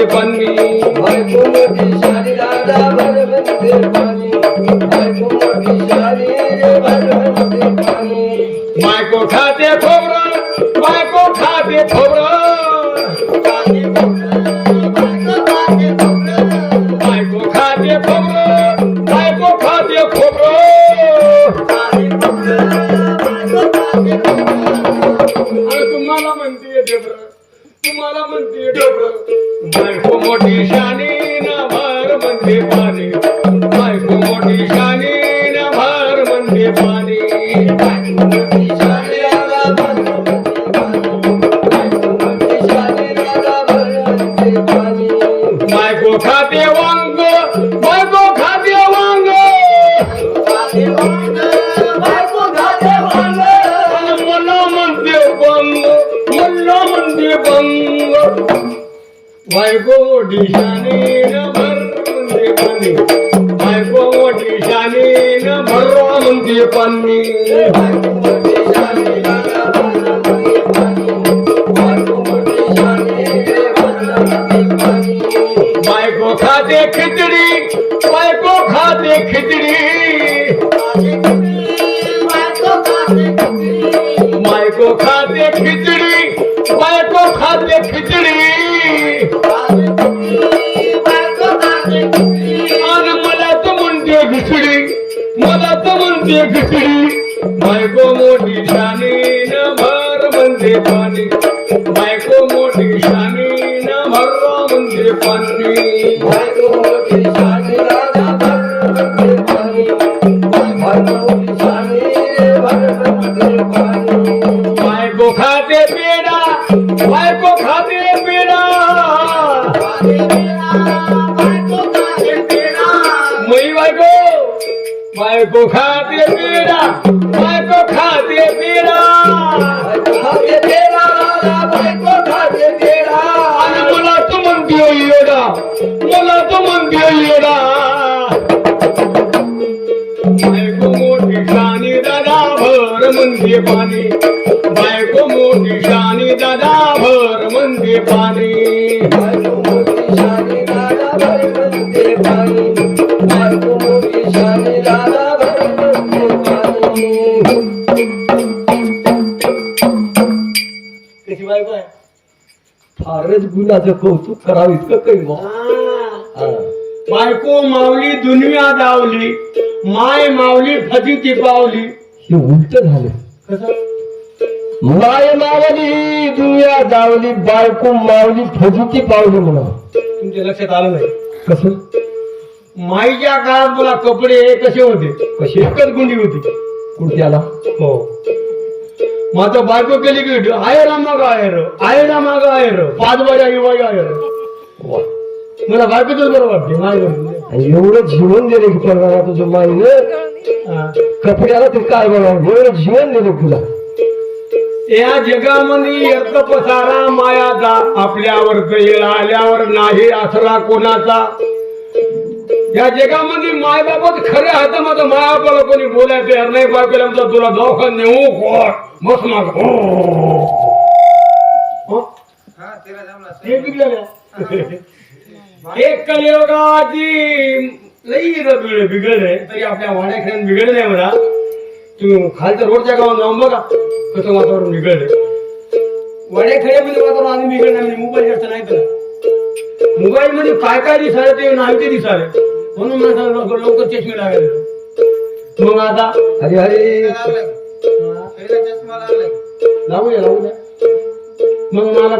बायको मोठी म्हणते पाणी बायको मोठी शाली रे भर म्हणते पाणी बायको खाते खोबरं बायको खाते खोबरं बायको खाते. बायको खाते तुम्हाला म्हणते तुम्हाला म्हणते डोबरं बायको मोठी शानी ना भर म्हणते पाणी. बायको मोठी शानी ना भर म्हणते पाणी. भर म्हणते पाणी. बायको मोठी शाली भर म्हणते पाणी. बायको खाते खिचडी बायको खाते खिचडी मला तर म्हणते खिचडी बायको मोठी शानी न भर म्हणते पाणी. बायको मोठी शानी न भर म्हणते पाणी. बायको खाते पेडा बायको खाते पेडा बायको खाते पेडा बायको खाते पेडा. आणि मला तर म्हणते येडा मला तर म्हणते येडा. बायको मोठी शानी दादा भर म्हणते पाणी. बायको मोठी शानी दादा भर म्हणते पाणी. कशी बायको आहे फारच गुणाचं कौतुक करावं इतकं काही मग बायको मावली दुनिया दावली माय मावली फजिती पावली हे उलट झालं. माय मावली दुनिया जावली बायको मावली फजुती पावली म्हणा तुमच्या लक्षात आलं नाही? कसं? माईच्या काळात मला कपडे कसे होते. कशी एकच गुंडी होती. कुठ्याला हो. आता बायको केली की आयर माग आयर आयर माग आयर पाच बाजा युवा आयर वा. मला बायकोच बरं वाटते. आणि एवढं जीवन दिले परवाना तुझं माईनं. कपड्याला ते काय बघा एवढं जीवन दिलं तुला या जगामध्ये एक पसारा मायाचा आपल्यावर येळ आल्यावर नाही आसरा कोणाचा या जगामध्ये मायबापत खऱ्या हातामध्ये माझं मायाबाला कोणी बोलायचं यार नाही. बायकोला आमचा तुला दवाखान नेऊ कोण? मस्त माग. हो. हो. एक कलियोगाची लई बिघड बिघडले तरी आपल्या वाड्याखेळ बिघडले नाही म्हणा. तू खालच्या रोडच्या गावात जाऊन बघा कसं वातावरण बिघडले. वाड्याखेड्यामध्ये म्हणजे वातावरण आधी बिघडलं म्हणजे मोबाईल जास्त नाही तर. मोबाईल मध्ये काय काय दिसायला ते नाही ते दिसायला. म्हणून माणसाला लवकर लवकर चष्मे लागायला मग आता हरी हरी. लावूया लावू द्या मग मला